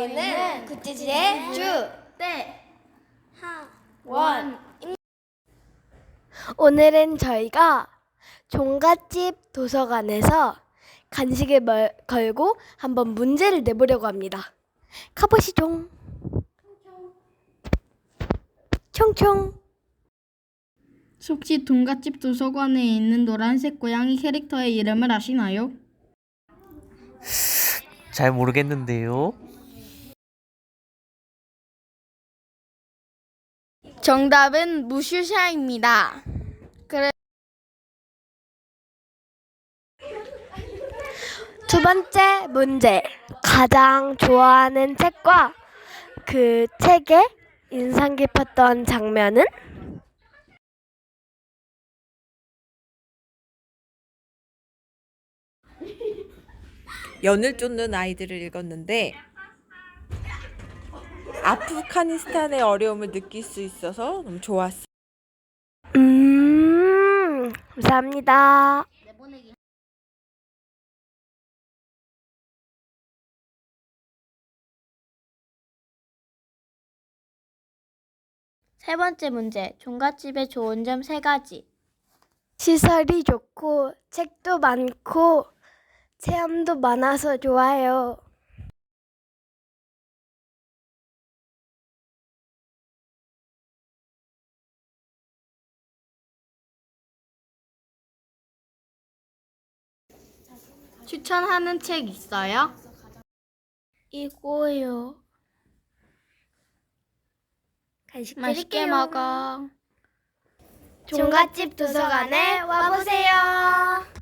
저희는 굿즈의 주, 때, 원. 오늘은 저희가 종갓집 도서관에서 간식을 멀- 걸고 한번 문제를 내보려고 합니다. 가보시죠. 총총. 혹시 동갓집 도서관에 있는 노란색 고양이 캐릭터의 이름을 아시나요? 잘 모르겠는데요. 정답은 무슈샤입니다. 그래 두 번째 문제. 가장 좋아하는 책과 그 책에 인상 깊었던 장면은? 연을 쫓는 아이들을 읽었는데 아프가니스탄의 어려움을 느낄 수 있어서 너무 좋았어요. 음, 감사합니다. 세 번째 문제. 종갓집의 좋은 점 세 가지. 시설이 좋고 책도 많고 체험도 많아서 좋아요. 추천하는 책 있어요? 이거요. 간식 맛있게 먹어. 종갓집 도서관에 와보세요.